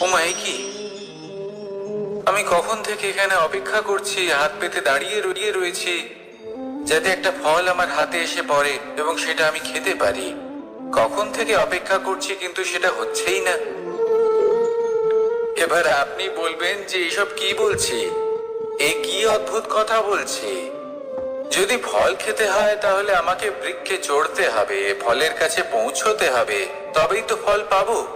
ওমাই কি? আমি কখন থেকে এখানে অপেক্ষা করছি, হাত পেতে দাঁড়িয়ে রইয়ে রয়েছি, যাতে একটা ফল আমার হাতে এসে পড়ে এবং সেটা আমি খেতে পারি। কখন থেকে অপেক্ষা করছি কিন্তু সেটা হচ্ছেই না। এবার আপনি বলবেন যে এসব কি বলছি? এ কি অদ্ভুত কথা বলছি? যদি ফল খেতে হয়, তাহলে আমাকে বৃক্ষে চড়তে হবে, ফলের কাছে পৌঁছতে হবে, তবেই তো ফল পাবো।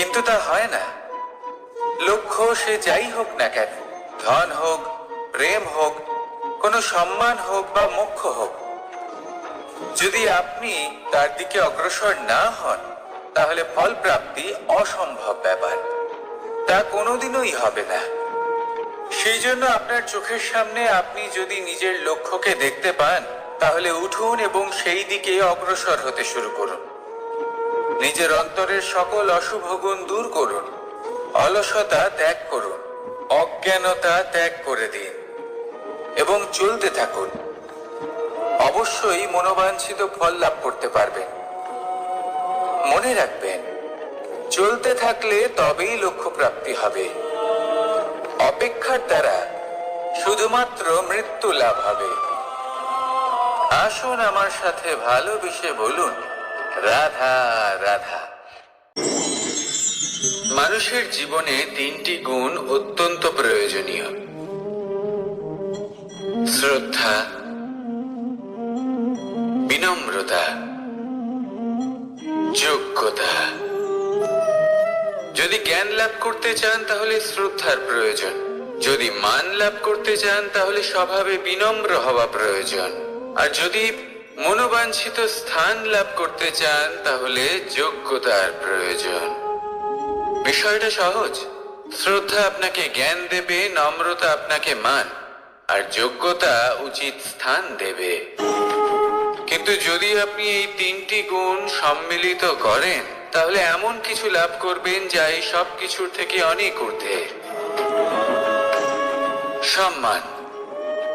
কিন্তু তা হয় না। লক্ষ্য সে যাই হোক না কেন, ধন হোক, প্রেম হোক, কোনো সম্মান হোক বা মোক্ষ হোক, যদি আপনি তার দিকে অগ্রসর না হন, তাহলে ফল প্রাপ্তি অসম্ভব ব্যাপার। তা কোনোদিনই হবে না। সেই জন্য আপনার চোখের সামনে আপনি যদি নিজের লক্ষ্যকে দেখতে পান, তাহলে উঠুন এবং সেই দিকে অগ্রসর হতে শুরু করুন। নিজের অন্তরের সকল অশুভ গুণ দূর করুন। অলসতা ত্যাগ করুন। অজ্ঞানতা ত্যাগ করে দিন। এবং চলতে থাকুন। অবশ্যই মনোবাঞ্ছিত ফল লাভ করতে পারবেন। মনে রাখবেন, চলতে থাকলে তবেই লক্ষ্য প্রাপ্তি হবে। অপেক্ষার দ্বারা শুধুমাত্র মৃত্যু লাভ হবে। আসুন আমার সাথে ভালো ভালোবেসে বলুন রাধা রাধা। মানুষের জীবনে তিনটি গুণ অত্যন্ত প্রয়োজনীয়। শ্রদ্ধা, বিনম্রতা, যোগ্যতা। যদি জ্ঞান লাভ করতে চান, তাহলে শ্রদ্ধার প্রয়োজন। যদি মান লাভ করতে চান, তাহলে স্বভাবে বিনম্র হওয়া প্রয়োজন। আর যদি মনোবাঞ্ছিত স্থান লাভ করতে চান, তাহলে যোগ্যতার প্রয়োজন। বিষয়টা সহজ। শ্রদ্ধা আপনাকে জ্ঞান দেবে, নম্রতা আপনাকে মান, আর যোগ্যতা উচিত স্থান দেবে। কিন্তু যদি আপনি এই তিনটি গুণ সম্মিলিত করেন, তাহলে এমন কিছু লাভ করবেন যা এই সব কিছুর থেকে অনেক ঊর্ধ্বে। সম্মান।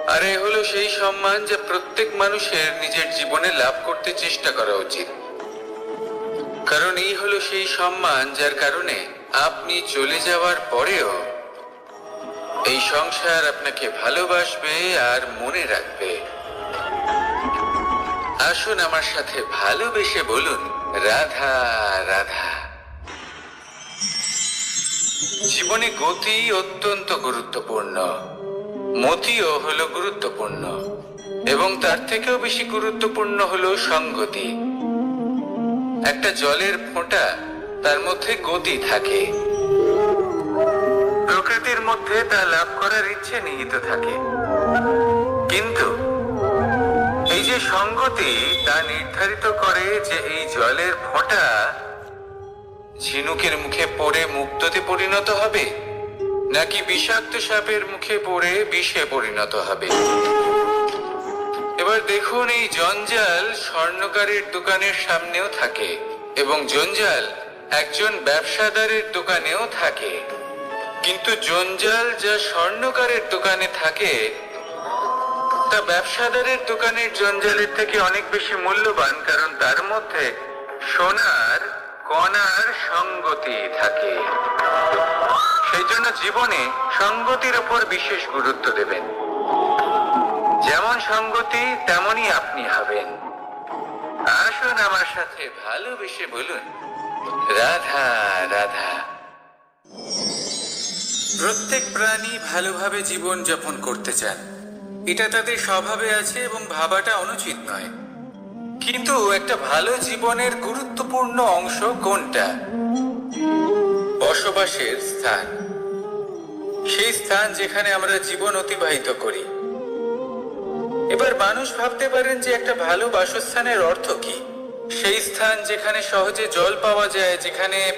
আর এ হলো সেই সম্মান যা প্রত্যেক মানুষের নিজের জীবনে লাভ করতে চেষ্টা করা উচিত। কারণ এই হলো সেই সম্মান যার কারণে আপনি চলে যাওয়ার পরেও এই সংসার আপনাকে ভালোবাসবে আর মনে রাখবে। আসুন আমার সাথে ভালোবেসে বলুন, রাধা রাধা। জীবনে গতি অত্যন্ত গুরুত্বপূর্ণ। মতিও হলো গুরুত্বপূর্ণ এবং তার থেকেও বেশি গুরুত্বপূর্ণ হলো সঙ্গতি। একটা জলের ফোঁটা তার মধ্যে গতি থাকে। প্রকৃতির মধ্যে তা লাভ করার ইচ্ছে নিহিত থাকে। কিন্তু এই যে সঙ্গতি তা নির্ধারিত করে যে এই জলের ফোঁটা ঝিনুকের মুখে পড়ে মুক্ততে পরিণত হবে। নাকি বিষাক্ত সাপের মুখে পড়ে বিষে পরিণত হবে? এবার দেখুন এই জঞ্জাল স্বর্ণকারের দোকানের সামনেও থাকে এবং জঞ্জাল একজন ব্যবসাদারের দোকানেও থাকে। কিন্তু জঞ্জাল যা স্বর্ণকারের দোকানে থাকে, তা ব্যবসাদারের দোকানের জঞ্জালের থেকে অনেক বেশি মূল্যবান, কারণ তার মধ্যে সোনার কণার সঙ্গতি থাকে। সেই জন্য জীবনে সঙ্গতির ওপর বিশেষ গুরুত্ব দেবেন। যেমন সঙ্গতি, তেমনই আপনি হবেন। আসুন আমার সাথে ভালোবেসে বলুন, রাধা রাধা। প্রত্যেক প্রাণী ভালোভাবে জীবন যাপন করতে চান। এটা তাদের স্বভাবে আছে এবং ভাবাটা অনুচিত নয়। কিন্তু একটা ভালো জীবনের গুরুত্বপূর্ণ অংশ কোনটা? বসবাসের স্থান। সেই স্থান যেখানে আমরা জীবন অতিবাহিত করি। এবার মানুষ ভাবতে পারেন যে একটা ভালো বাসস্থানের অর্থ কি। সেই স্থান যেখানে সহজে জল পাওয়া যায়, যেখানে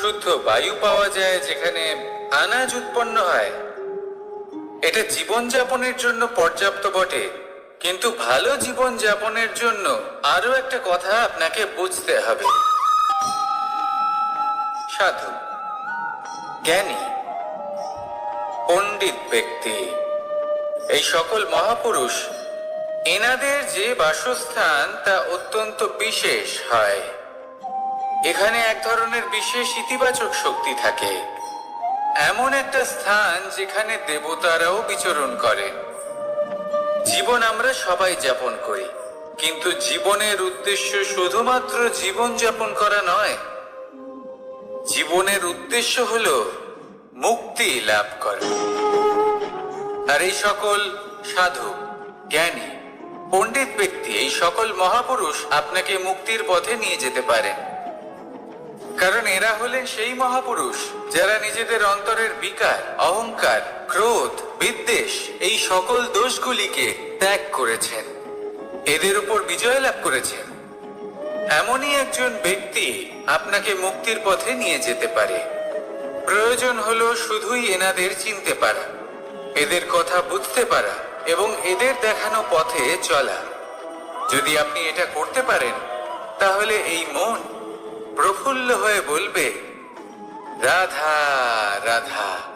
শুদ্ধ বায়ু পাওয়া যায়, যেখানে আনাজ উৎপন্ন হয়। এটা জীবনযাপনের জন্য পর্যাপ্ত বটে। কিন্তু ভালো জীবন যাপনের জন্য আরও একটা কথা আপনাকে বুঝতে হবে। সাধু, জ্ঞানী, পণ্ডিত ব্যক্তি, এই সকল মহাপুরুষ, এনাদের যে বাসস্থান তা অত্যন্ত বিশেষ হয়। এখানে এক ধরনের বিশেষ ইতিবাচক শক্তি থাকে। এমন একটা স্থান যেখানে দেবতারাও বিচরণ করেন। জীবন আমরা সবাই যাপন করি। কিন্তু জীবনের উদ্দেশ্য শুধুমাত্র জীবন যাপন করা নয়, জীবনের উদ্দেশ্য হল মুক্তি লাভ করা। আর এই সকল সাধু, জ্ঞানী, পণ্ডিত ব্যক্তি, এই সকল মহাপুরুষ আপনাকে মুক্তির পথে নিয়ে যেতে পারেন। কারণ এরা হলেন সেই মহাপুরুষ যারা নিজেদের অন্তরের বিকার, অহংকার, ক্রোধ বিদ্বেষ এই সকল দোষগুলিকে ত্যাগ করেছেন। এদের উপর বিজয় লাভ করেছেন। এমনই একজন ব্যক্তি আপনাকে মুক্তির পথে নিয়ে যেতে পারে। প্রয়োজন হলো শুধুই এনাদের চিনতে পারা, এদের কথা বুঝতে পারা এবং এদের দেখানো পথে চলা। যদি আপনি এটা করতে পারেন, তাহলে এই মন প্রফুল্ল হয়ে বলবে, রাধা রাধা।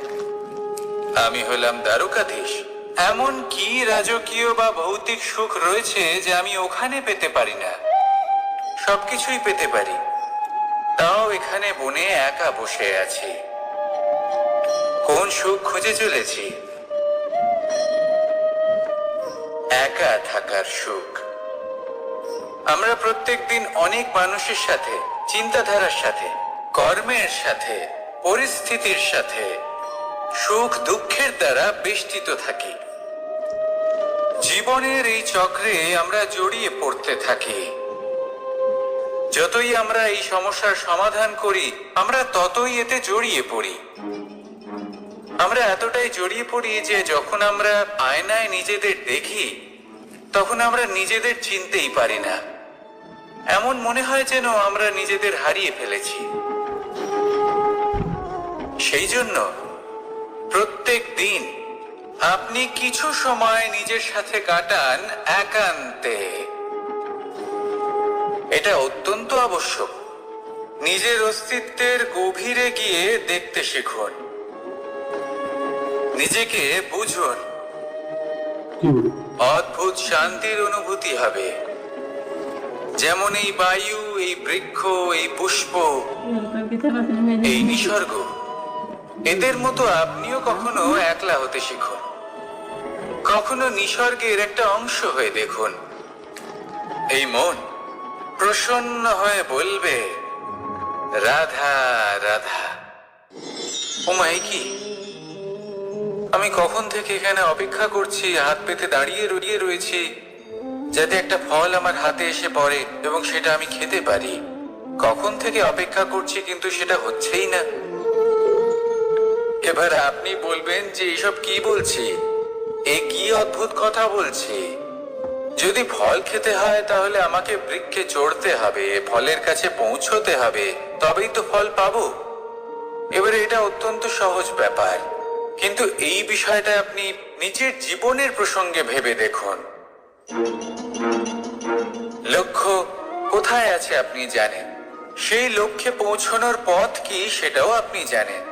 আমি হলাম দ্বারকাধীশ। এমন কি রাজকীয় বা ভৌতিক সুখ রয়েছে যে আমি ওখানে পেতে পারি না? সবকিছুই পেতে পারি। তাও এখানে বনে একা বসে আছি। কোন সুখ খুঁজে চলেছি? একা থাকার সুখ। আমরা প্রত্যেক দিন অনেক মানুষের সাথে, চিন্তাধারার সাথে, কর্মের সাথে, পরিস্থিতির সাথে সুখ দুঃখের দ্বারা বেষ্টিত থাকি। জীবনের এই চক্রে আমরা জড়িয়ে পড়তে থাকি। যতই আমরা এই সমস্যার সমাধান করি, আমরা ততই এতে জড়িয়ে পড়ি। আমরা এতটাই জড়িয়ে পড়ি যে যখন আমরা আয়নায় নিজেদের দেখি, তখন আমরা নিজেদের চিনতেই পারি না। এমন মনে হয় যেন আমরা নিজেদের হারিয়ে ফেলেছি। সেই জন্য প্রত্যেক দিন আপনি কিছু সময় নিজের সাথে কাটান একান্তে। এটা অত্যন্ত আবশ্যক। নিজের অস্তিত্বের গভীরে গিয়ে দেখতে শিখুন। নিজেকে বুঝুন। অদ্ভুত শান্তির অনুভূতি হবে। যেমন এই বায়ু, এই বৃক্ষ, এই পুষ্প, এই নিসর্গ। এদের মতো আপনিও কখনো একলা হতে শিখুন। কখনো নিসর্গের একটা অংশ হয়ে দেখুন। এই মন প্রসন্ন হয়ে বলবে, রাধা রাধা। ওমাই কি? আমি কখন থেকে এখানে অপেক্ষা করছি, হাত পেতে দাঁড়িয়ে রড়িয়ে রয়েছি, যাতে একটা ফল আমার হাতে এসে পড়ে এবং সেটা আমি খেতে পারি। কখন থেকে অপেক্ষা করছি কিন্তু সেটা হচ্ছেই না। এবার আপনি বলবেন যে এসব কি বলছি? এ কি অদ্ভুত কথা বলছি? যদি ফল খেতে হয় তাহলে আমাকে বৃক্ষে চড়তে হবে, ফলের কাছে পৌঁছতে হবে, তবেই তো ফল পাবো। এবারে এটা অত্যন্ত সহজ ব্যাপার। কিন্তু এই বিষয়টা আপনি নিজের জীবনের প্রসঙ্গে ভেবে দেখুন। লক্ষ্য, কোথায় আছে আপনি জানেন? সেই লক্ষ্যে পৌঁছানোর পথ কি সেটাও আপনি জানেন।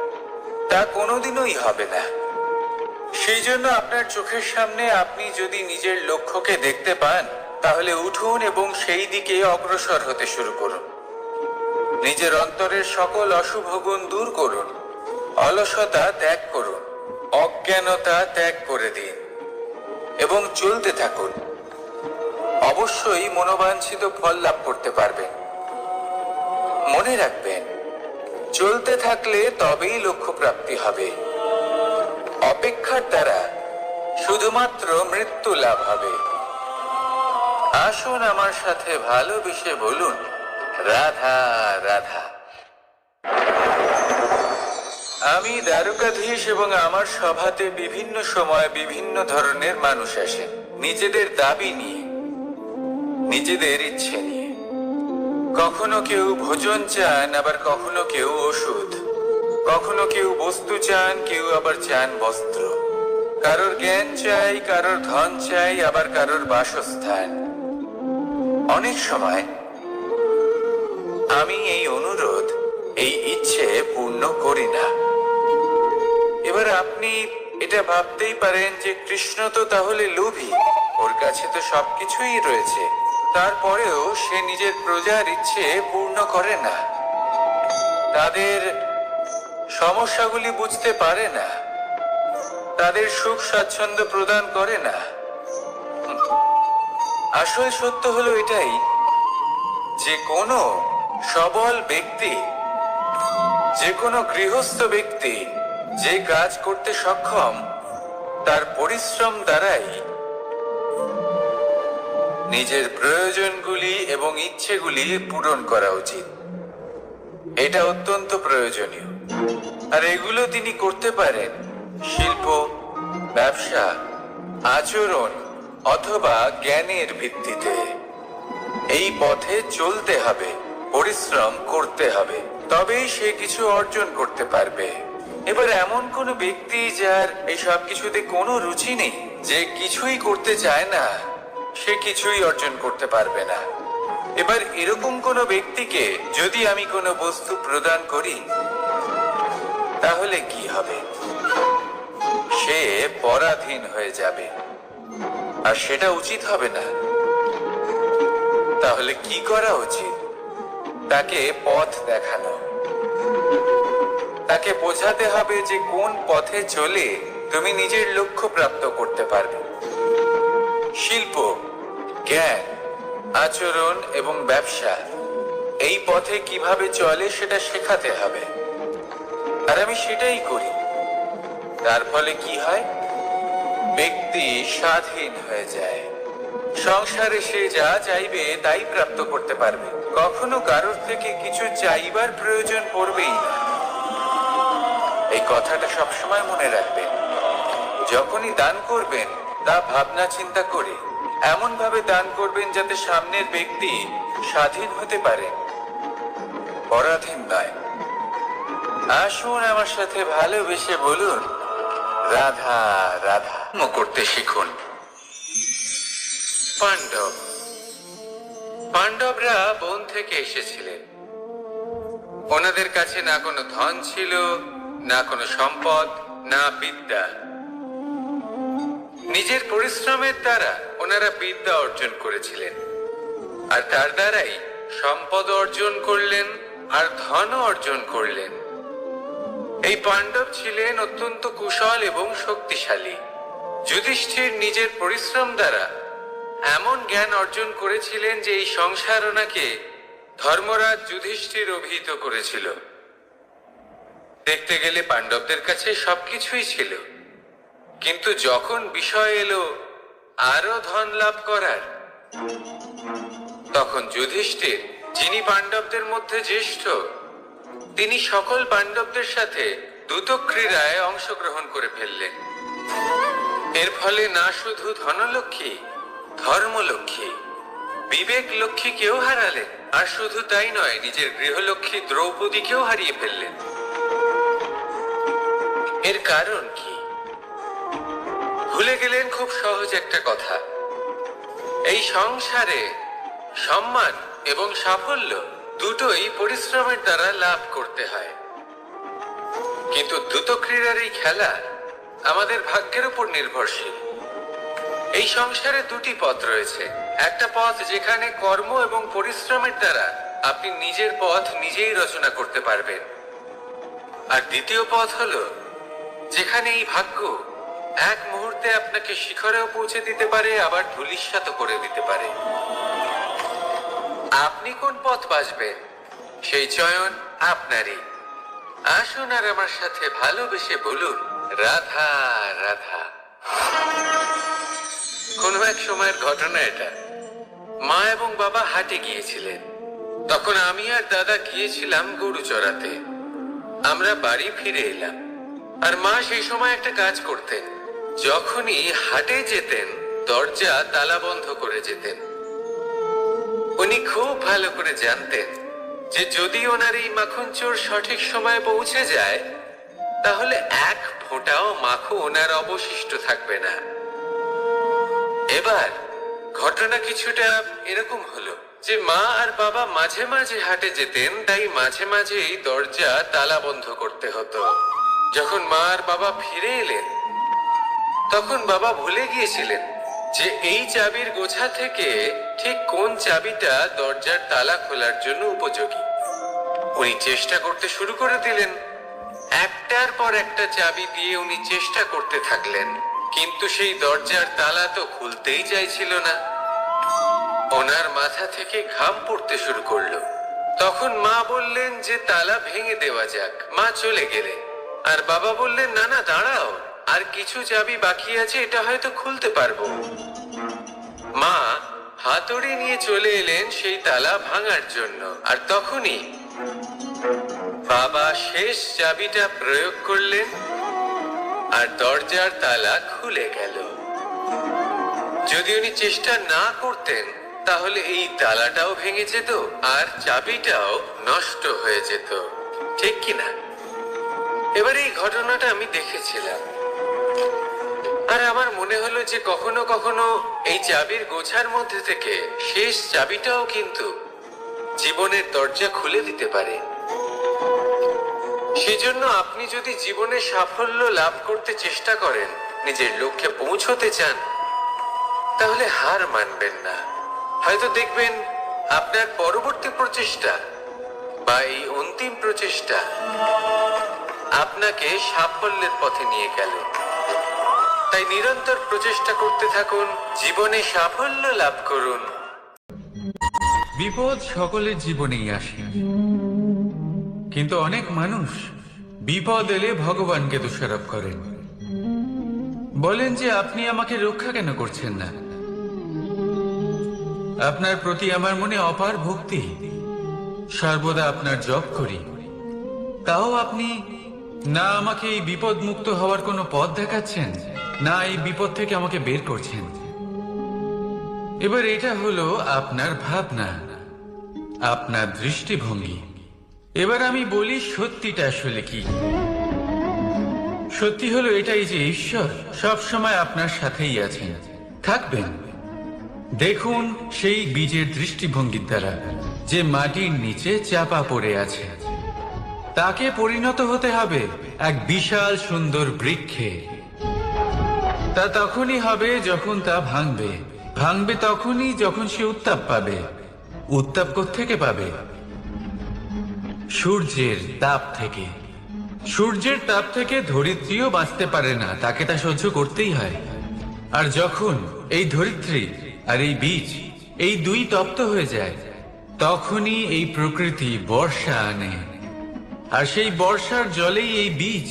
তা কোনোদিনই হবে না। সেই জন্য আপনার চোখের সামনে আপনি যদি নিজের লক্ষ্যকে দেখতে পান, তাহলে উঠুন এবং সেই দিকে অগ্রসর হতে শুরু করুন। নিজের অন্তরের সকল অশুভ গুণ দূর করুন। অলসতা ত্যাগ করুন। অজ্ঞানতা ত্যাগ করে দিন। এবং চলতে থাকুন। অবশ্যই মনোবাঞ্ছিত ফল লাভ করতে পারবেন। মনে রাখবেন চলতে থাকলে তবেই লক্ষ্য প্রাপ্তি হবে। অপেক্ষার দ্বারা শুধুমাত্র মৃত্যু লাভ হবে। আসুন আমার সাথে ভালোবেসে বলুন, রাধা রাধা। আমি দ্বারকাধীশ এবং আমার সভাতে বিভিন্ন সময় বিভিন্ন ধরনের মানুষ আসেন। নিজেদের দাবি নিয়ে, নিজেদের ইচ্ছে নিয়ে। কখনো কেউ ভোজন চান, আবার কখনো কেউ ওষুধ। কখনো কেউ বস্তু চান, কেউ আবার চান বস্ত্র। কারোর জ্ঞান চাই, কারোর ধন চাই, আবার কারোর বাসস্থান। অনেক সময় আমি এই অনুরোধ, এই ইচ্ছে পূর্ণ করি না। এবার আপনি এটা ভাবতেই পারেন যে কৃষ্ণ তো তাহলে লোভী, ওর কাছে তো সবকিছুই রয়েছে। তারপরেও সে নিজের প্রজার ইচ্ছে পূর্ণ করে না। তাদের সমস্যাগুলি বুঝতে পারে না। তাদের সুখ স্বাচ্ছন্দ্য প্রদান করে না। আসল সত্য হলো এটাই, যে কোনো সবল ব্যক্তি, যে কোনো গৃহস্থ ব্যক্তি যে কাজ করতে সক্ষম, তার পরিশ্রম দ্বারাই নিজের প্রয়োজনগুলি এবং ইচ্ছেগুলি পূরণ করা উচিত। এটা অত্যন্ত প্রয়োজনীয়। আর এগুলো তিনি করতে পারেন। শিল্প, ব্যবসা, আচরণ অথবা জ্ঞানের ভিত্তিতে। এই পথে চলতে হবে, পরিশ্রম করতে হবে। তবেই সে কিছু অর্জন করতে পারবে। এবার এমন কোন ব্যক্তি যার এই সব কিছুতে কোনো রুচি নেই, যে কিছুই করতে চায় না সে কিছুই অর্জন করতে পারবে না। এবার এরকম কোন ব্যক্তিকে যদি আমি কোনো বস্তু প্রদান করি, তাহলে কি হবে? সে পরাধীন হয়ে যাবে। আর সেটা উচিত হবে না। তাহলে কি করা উচিত? তাকে পথ দেখানো। তাকে বোঝাতে হবে যে কোন পথে চলে তুমি নিজের লক্ষ্য প্রাপ্ত করতে পারবে। শিল্প, জ্ঞান, আচরণ এবং ব্যবসা। এই পথে কীভাবে চলে সেটা শেখাতে হবে। আর আমি সেটাই করি। তার ফলে কি হয়? ব্যক্তি স্বাধীন হয়ে যায়। সংসারে সে যা চাইবে তাই প্রাপ্ত করতে পারবে। কখনো কারোর থেকে কিছু চাইবার প্রয়োজন পড়বেই না। এই কথাটা সবসময় মনে রাখবেন। যখনই দান করবেন তা ভাবনা চিন্তা করে এমন ভাবে দান করবেন যাতে সামনের ব্যক্তি স্বাধীন হতে পারে। পরাধীন নয় আসুন আমার সাথে ভালোবেসে বলুন রাধা রাধা। করতে শিখুন। পাণ্ডব পাণ্ডবরা বন থেকে এসেছিলেন। ওনাদের কাছে না কোনো ধন ছিল না কোনো সম্পদ না বিদ্যা। নিজের পরিশ্রমের দ্বারা ওনারা বিদ্যা অর্জন করেছিলেন। আর তার দ্বারাই সম্পদ অর্জন করলেন আর ধন অর্জন করলেন। এই পাণ্ডব ছিলেন অত্যন্ত কুশল এবং শক্তিশালী। যুধিষ্ঠির নিজের পরিশ্রম দ্বারা এমন জ্ঞান অর্জন করেছিলেন যে এই সংসার ওনাকে ধর্মরাজ যুধিষ্ঠির অভিহিত করেছিল। দেখতে গেলে পাণ্ডবদের কাছে সবকিছুই ছিল। কিন্তু যখন বিষয় এলো আরও ধন লাভ করার। তখন যুধিষ্ঠির, যিনি পাণ্ডবদের মধ্যে জ্যেষ্ঠ, তিনি সকল পাণ্ডবদের সাথে দ্রুত ক্রীড়ায় অংশগ্রহণ করে ফেললেন। এর ফলে না শুধু ধনলক্ষ্মী, ধর্মলক্ষ্মী বিবেক লক্ষ্মী কেউ হারালেন, আর শুধু তাই নয়, নিজের গৃহলক্ষ্মী দ্রৌপদীকেও হারিয়ে ফেললেন। এর কারণ কি? ভুলে গেলেন খুব সহজ একটা কথা। এই সংসারে সম্মান এবং সাফল্য দুটোই পরিশ্রমের দ্বারা লাভ করতে হয়। কিন্তু দ্রুত ক্রীড়ার এই খেলা আমাদের ভাগ্যের উপর নির্ভরশীল। এই সংসারে দুটি পথ রয়েছে। একটা পথ যেখানে কর্ম এবং পরিশ্রমের দ্বারা আপনি নিজের পথ নিজেই রচনা করতে পারবেন। আর দ্বিতীয় পথ হলো যেখানে এই ভাগ্য এক মুহূর্তে আপনাকে শিখরেও পৌঁছে দিতে পারে, আবার ধুলিস্বাত করে দিতে পারে। আপনি কোন পথ বাঁচবেন? সেই চয়ন আপনারই। আসুন আর আমার সাথে ভালোবেসে বলুন, রাধা রাধা। কোনো এক সময়ের ঘটনা এটা। মা এবং বাবা হাটে গিয়েছিলেন। তখন আমি আর দাদা গিয়েছিলাম গরু চড়াতে। আমরা বাড়ি ফিরে এলাম। আর মা সেই সময় একটা কাজ করতেন। যখনই হাটে যেতেন, দরজা তালা বন্ধ করে যেতেন। উনি খুব ভালো করে জানতেন যে যদি ওনার এই মাখন চোর সঠিক সময়ে পৌঁছে যায়, তাহলে এক ফোঁটাও মাখো ওনার অবশিষ্ট থাকবে না। এবার ঘটনা কিছুটা এরকম হলো যে মা আর বাবা মাঝে মাঝে হাটে যেতেন, তাই মাঝে মাঝেই দরজা তালা বন্ধ করতে হতো। যখন মা আর বাবা ফিরে এলেন তখন বাবা ভুলে গিয়েছিলেন যে এই চাবির গোছা থেকে ঠিক কোন চাবিটা দরজার তালা খোলার জন্য উপযোগী। উনি চেষ্টা করতে শুরু করে দিলেন। একটার পর একটা চাবি দিয়ে উনি চেষ্টা করতে থাকলেন, কিন্তু সেই দরজার তালা তো খুলতেই চাইছিল না। ওনার মাথা থেকে ঘাম পড়তে শুরু করল। তখন মা বললেন যে তালা ভেঙে দেওয়া যাক। মা চলে গেলে আর বাবা বললেন, না না, দাঁড়াও। আর কিছু চাবি বাকি আছে, এটা হয়তো খুলতে পারব। মা হাতুড়ি নিয়ে চলে এলেন সেই তালা ভাঙার জন্য, আর তখনই বাবা শেষ চাবিটা প্রয়োগ করলেন, আর দরজার তালা খুলে গেল। যদি উনি চেষ্টা না করতেন, তাহলে এই তালাটাও ভেঙে যেত, আর চাবিটাও নষ্ট হয়ে যেত। ঠিক কিনা? এবার এই ঘটনাটা আমি দেখেছিলাম। আর আমার মনে হলো যে কখনো কখনো এই চাবির গোছার মধ্যে থেকে শেষ চাবিটাও কিন্তু জীবনের দরজা খুলে দিতে পারে। সেজন্য আপনি যদি জীবনে সাফল্য লাভ করতে চেষ্টা করেন, নিজের লক্ষ্যে পৌঁছতে চান, তাহলে হার মানবেন না। হয়তো দেখবেন আপনার পরবর্তী প্রচেষ্টা বা এই অন্তিম প্রচেষ্টা আপনাকে সাফল্যের পথে নিয়ে গেল। তাই নিরন্তর প্রচেষ্টা করতে থাকুন, জীবনে সাফল্য লাভ করুন। বিপদ সকলের জীবনেই আসে। কিন্তু অনেক মানুষ বিপদ এলে ভগবানকে দোষারোপ করেন। বলেন যে, আপনি আমাকে রক্ষা কেন করছেন না? আপনার প্রতি আমার মনে অপার ভক্তি। সর্বদা আপনার জপ করি। তাও আপনি না আমাকে এই বিপদ মুক্ত হওয়ার কোনো পথ দেখাচ্ছেন? না এই বিপদ থেকে আমাকে বের করছেন? এবার এটা হলো আপনার ভাবনা, আপনার দৃষ্টিভঙ্গি। এবার আমি বলি সত্যিটা আসলে কি। সত্যি হলো এটাই যে ঈশ্বর সব সময় আপনার সাথেই আছেন। থাকবেন। দেখুন সেই বীজের দৃষ্টিভঙ্গির দ্বারা, যে মাটির নিচে চাপা পড়ে আছে। তাকে পরিণত হতে হবে এক বিশাল সুন্দর বৃক্ষে। তা তখনই হবে যখন তা ভাঙবে। ভাঙবে তখনই যখন সে উত্তাপ পাবে। উত্তাপ থেকে পাবে? সূর্যের তাপ থেকে। সূর্যের তাপ থেকে ধরিত্রীও বাঁচতে পারে না, তাকে তা সহ্য করতেই হয়। আর যখন এই ধরিত্রী আর এই বীজ, এই দুই তপ্ত হয়ে যায়, তখনই এই প্রকৃতি বর্ষা আনে। আর সেই বর্ষার জলেই এই বীজ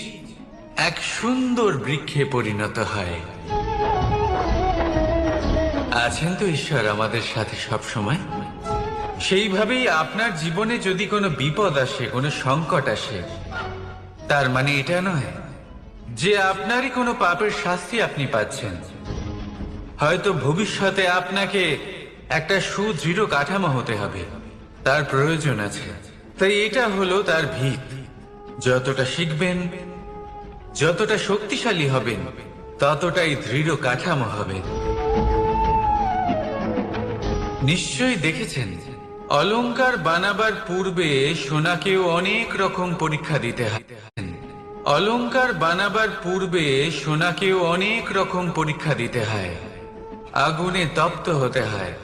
এক সুন্দর বৃক্ষে পরিণত হয়। আছেন তো ঈশ্বর আমাদের সাথে সব সময় সেইভাবেই আপনার জীবনে যদি কোনো বিপদ আসে, কোনো সংকট আসে, তার মানে এটা নয় যে আপনারই কোনো পাপের শাস্তি আপনি পাচ্ছেন। হয়তো ভবিষ্যতে আপনাকে একটা সুদৃঢ় কাঠামো হতে হবে, তার প্রয়োজন আছে। তাই এটা হলো তার ভিত। যতটা শিখবেন, যতটা শক্তিশালী হবেন, ততটাই দৃঢ় কাঠামো হবে। নিশ্চয়ই দেখেছেন অলংকার বানাবার পূর্বে সোনাকেও অনেক রকম পরীক্ষা দিতে হয়। অলংকার বানাবার পূর্বে সোনাকেও অনেক রকম পরীক্ষা দিতে হয়। আগুনে তপ্ত হতে হয়।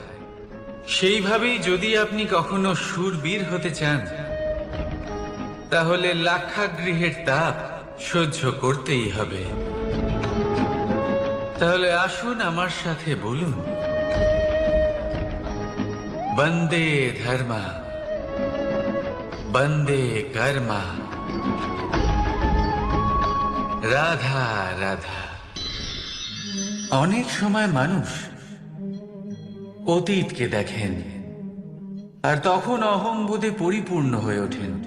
সেইভাবেই যদি আপনি কখনো সুরবীর হতে চান তাহলে লাখা লাক্ষাগৃহের তাপ সহ্য করতেই হবে। তাহলে আসুন আমার সাথে বলুন। বন্দে ধর্মা, বন্দে কর্মা। রাধা রাধা। অনেক সময় মানুষ অতীতকে দেখেন, আর তখন অহংবোধে পরিপূর্ণ হয়ে ওঠেন।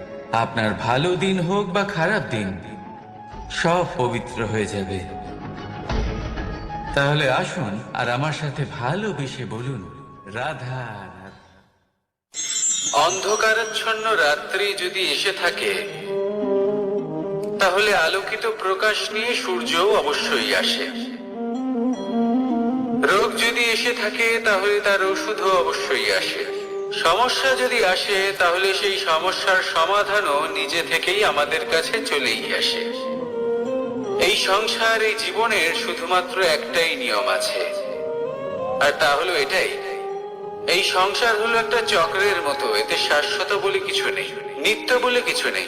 আপনার ভালো দিন হোক বা খারাপ দিন, সব পবিত্র হয়ে যাবে। তাহলে আসুন আর আমার সাথে ভালোবেসে বলুন, রাধা অন্ধকারাচ্ছন্ন রাত্রি যদি এসে থাকে, তাহলে আলোকিত প্রকাশ নিয়ে সূর্যও অবশ্যই আসে। রোগ যদি এসে থাকে, তাহলে তার ওষুধও অবশ্যই আসে। সমস্যা যদি আসে, তাহলে সেই সমস্যার সমাধানও নিজে থেকেই আমাদের কাছে চলেই আসে। এই সংসার, এই জীবনের শুধুমাত্র একটাই নিয়ম আছে। আর তা হলো এটাই। এই সংসার হলো একটা চক্রের মতো, এতে শাশ্বত বলে কিছু নেই, নিত্য বলে কিছু নেই।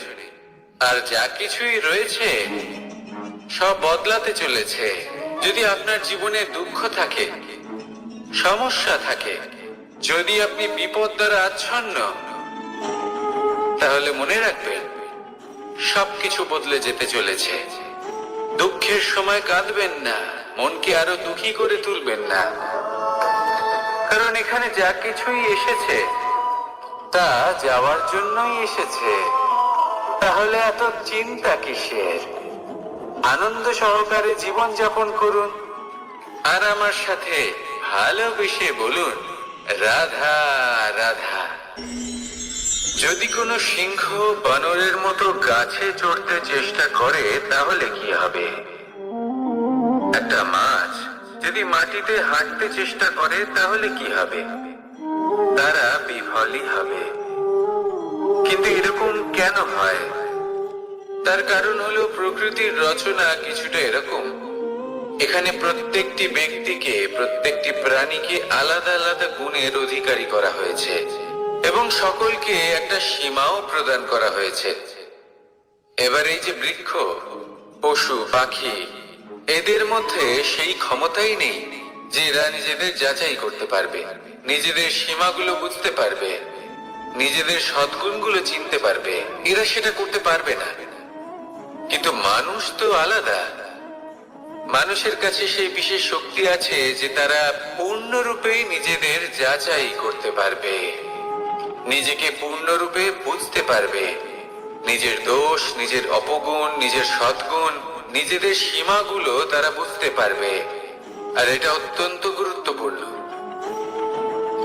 আর যা কিছুই রয়েছে, সব বদলাতে চলেছে। যদি আপনার জীবনে দুঃখ থাকে, সমস্যা থাকে যদি আপনি বিপদ দ্বারা আচ্ছন্ন, তাহলে মনে রাখবেন, সবকিছু বদলে যেতে চলেছে। দুঃখের সময় কাঁদবেন না, মনকে আরও দুঃখী করে তুলবেন না। কারণ এখানে যা কিছুই এসেছে, তা যাওয়ার জন্যই এসেছে। তাহলে এত চিন্তা কিসের? আনন্দ সহকারে জীবন যাপন করুন। আর আমার সাথে ভালোবেসে বলুন রাধা রাধা। যদি কোনো সিংহ বানরের মতো গাছে চড়তে চেষ্টা করে, তাহলে কি হবে? একটা মাছ যদি মাটিতে হাঁটতে চেষ্টা করে, তাহলে কি হবে? তারা বিফলই হবে। কিন্তু এরকম কেন হয়? তার কারণ হলো প্রকৃতির রচনা কিছুটা এরকম। এখানে প্রত্যেকটি ব্যক্তিকে, প্রত্যেকটি প্রাণীকে আলাদা আলাদা গুণের অধিকারী করা হয়েছে এবং সকলকে একটা সীমাও প্রদান করা হয়েছে। এবার এই যে বৃক্ষ, পশু, পাখি, এদের মধ্যে সেই ক্ষমতাই নেই যে এরা নিজেদের যাচাই করতে পারবে, নিজেদের সীমাগুলো বুঝতে পারবে, নিজেদের সদ্গুণগুলো চিনতে পারবে। এরা সেটা করতে পারবে না। কিন্তু মানুষ তো আলাদা। মানুষের কাছে সেই বিশেষ শক্তি আছে যে তারা পূর্ণরূপে নিজেদের যাচাই করতে পারবে। নিজেকে পূর্ণরূপে বুঝতে পারবে। নিজের দোষ, নিজের অপগুণ, নিজের সদ্গুণ, নিজেদের সীমাগুলো তারা বুঝতে পারবে। আর এটা অত্যন্ত গুরুত্বপূর্ণ।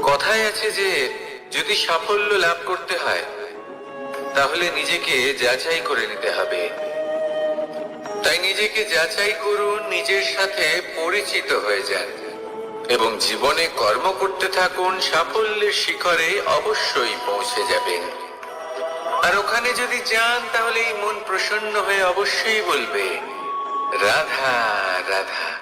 কথায় আছে যে, যদি সাফল্য লাভ করতে হয়, তাহলে নিজেকে যাচাই করে নিতে হবে। তাই নিজেকে যাচাই করুন, নিজের সাথে পরিচিত হয়ে যান। এবং জীবনে কর্ম করতে থাকুন, সাফল্যের শিখরে অবশ্যই পৌঁছে যাবেন। আর ওখানে যদি যান, তাহলে এই মন প্রসন্ন হয়ে অবশ্যই বলবে, রাধা রাধা।